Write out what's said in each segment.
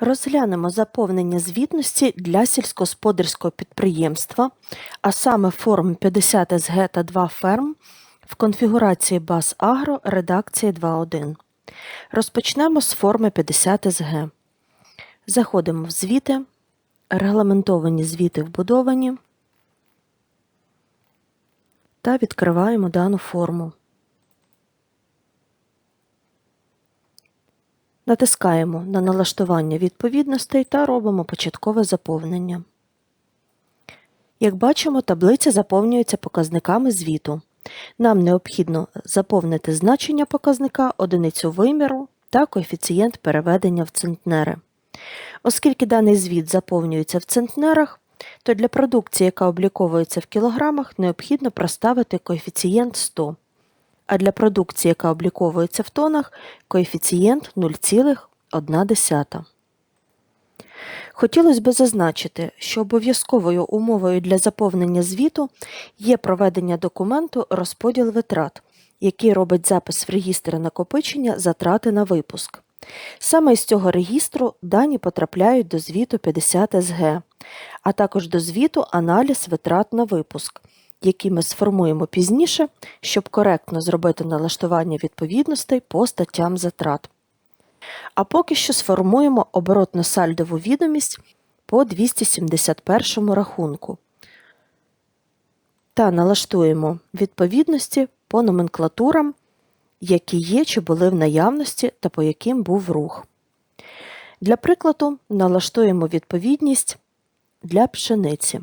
Розглянемо заповнення звітності для сільськогосподарського підприємства, а саме форм 50 СГ та 2 ферм в конфігурації БАС Агро редакції 2.1. Розпочнемо з форми 50 СГ. Заходимо в звіти, регламентовані звіти вбудовані та відкриваємо дану форму. Натискаємо на налаштування відповідностей та робимо початкове заповнення. Як бачимо, таблиця заповнюється показниками звіту. Нам необхідно заповнити значення показника, одиницю виміру та коефіцієнт переведення в центнери. Оскільки даний звіт заповнюється в центнерах, то для продукції, яка обліковується в кілограмах, необхідно проставити коефіцієнт 100 а для продукції, яка обліковується в тонах, коефіцієнт 0,1. Хотілося б зазначити, що обов'язковою умовою для заповнення звіту є проведення документу розподіл витрат, який робить запис в регістр накопичення затрати на випуск. Саме з цього регістру дані потрапляють до звіту 50 СГ, а також до звіту аналіз витрат на випуск, які ми сформуємо пізніше, щоб коректно зробити налаштування відповідностей по статтям затрат. А поки що сформуємо оборотно-сальдову відомість по 271 рахунку та налаштуємо відповідності по номенклатурам, які є чи були в наявності та по яким був рух. Для прикладу налаштуємо відповідність для пшениці.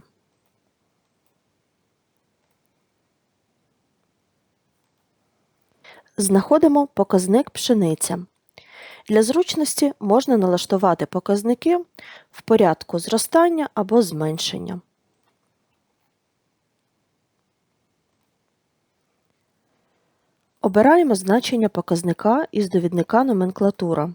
Знаходимо показник пшениця. Для зручності можна налаштувати показники в порядку зростання або зменшення. Обираємо значення показника із довідника номенклатура.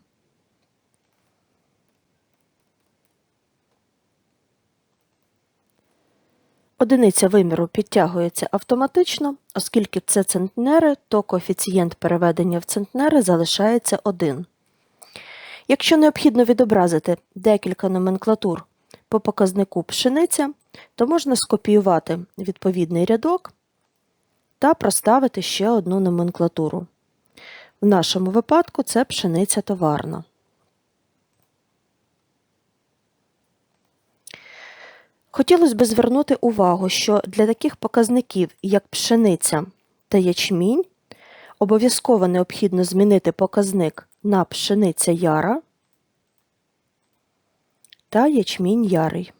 Одиниця виміру підтягується автоматично, оскільки це центнери, то коефіцієнт переведення в центнери залишається 1. Якщо необхідно відобразити декілька номенклатур по показнику пшениця, то можна скопіювати відповідний рядок та проставити ще одну номенклатуру. В нашому випадку це пшениця товарна. Хотілося б звернути увагу, що для таких показників, як пшениця та ячмінь, обов'язково необхідно змінити показник на пшениця яра та ячмінь ярий.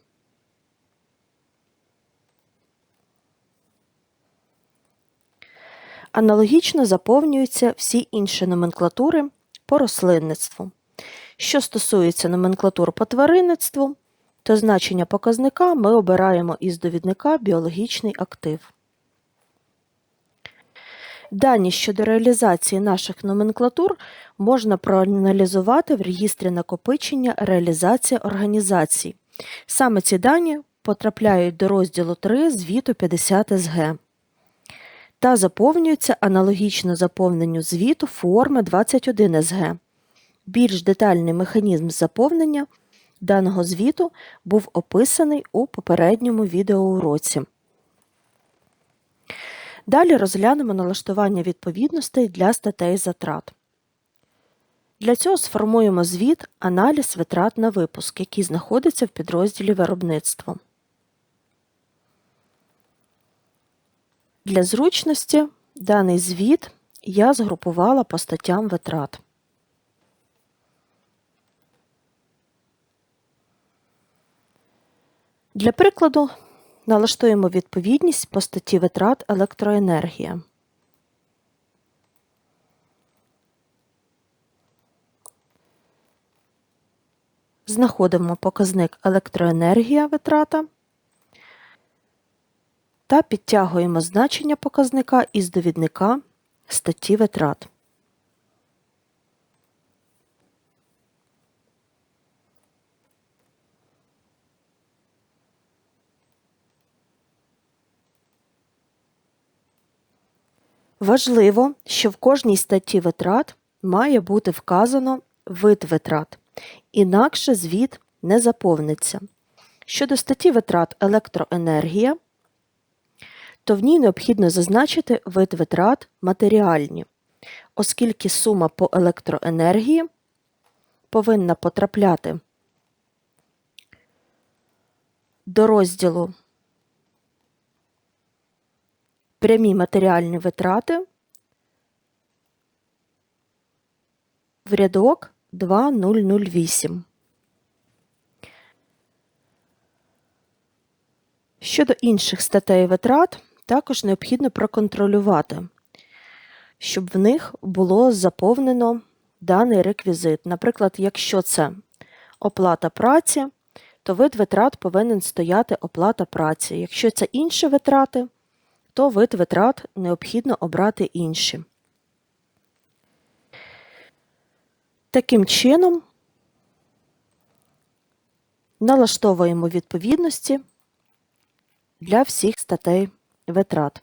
Аналогічно заповнюються всі інші номенклатури по рослинництву. Що стосується номенклатур по тваринництву, то значення показника ми обираємо із довідника біологічний актив. Дані щодо реалізації наших номенклатур можна проаналізувати в регістрі накопичення реалізація організацій. Саме ці дані потрапляють до розділу 3 звіту 50 СГ та заповнюються аналогічно заповненню звіту форми 21 СГ. Більш детальний механізм заповнення даного звіту був описаний у попередньому відеоуроці. Далі розглянемо налаштування відповідностей для статей затрат. Для цього сформуємо звіт Аналіз витрат на випуск, який знаходиться в підрозділі Виробництво. Для зручності даний звіт я згрупувала по статтям витрат. Для прикладу налаштуємо відповідність по статті витрат електроенергія. Знаходимо показник електроенергія витрата та підтягуємо значення показника із довідника статті витрат. Важливо, що в кожній статті витрат має бути вказано вид витрат. інакше звіт не заповниться. Щодо статті витрат електроенергія, то в ній необхідно зазначити вид витрат матеріальні, оскільки сума по електроенергії повинна потрапляти до розділу прямі матеріальні витрати в рядок 2008. Щодо інших статей витрат, також необхідно проконтролювати, щоб в них було заповнено даний реквізит. Наприклад, якщо це оплата праці, то вид витрат повинен стояти оплата праці. Якщо це інші витрати, то вид витрат необхідно обрати інші. Таким чином, налаштовуємо відповідності для всіх статей витрат.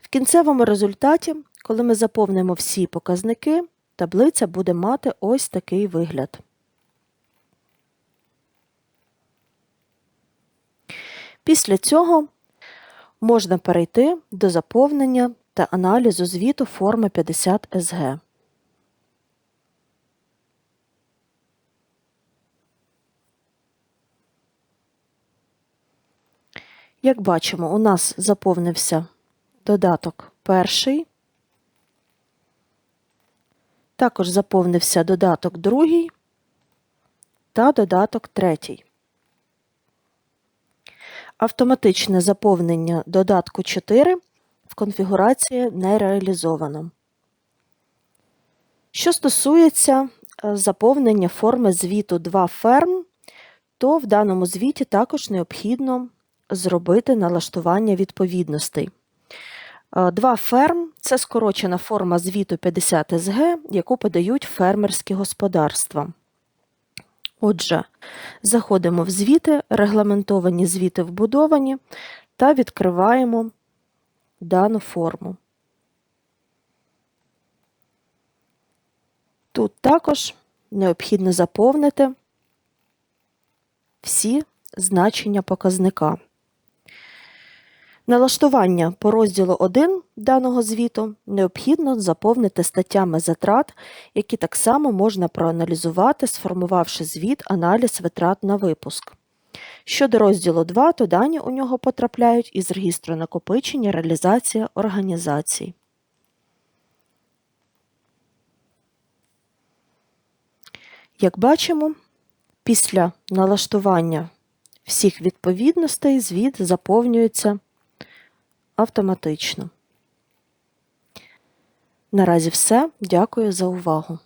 В кінцевому результаті, коли ми заповнимо всі показники, таблиця буде мати ось такий вигляд. Після цього можна перейти до заповнення та аналізу звіту форми 50 СГ. Як бачимо, у нас заповнився додаток перший, також заповнився додаток другий та додаток третій. Автоматичне заповнення додатку 4 в конфігурації не реалізовано. Що стосується е, заповнення форми звіту 2 ферм, то в даному звіті також необхідно зробити налаштування відповідностей. 2 е, ферм це скорочена форма звіту 50 СГ, яку подають фермерські господарства. Отже, заходимо в звіти, регламентовані звіти вбудовані та відкриваємо дану форму. Тут також необхідно заповнити всі значення показника. Налаштування по розділу 1 даного звіту необхідно заповнити статтями затрат, які так само можна проаналізувати, сформувавши звіт аналіз витрат на випуск. Щодо розділу 2, то дані у нього потрапляють із регістру накопичення реалізація організацій. Як бачимо, після налаштування всіх відповідностей звіт заповнюється автоматично. Наразі все. Дякую за увагу.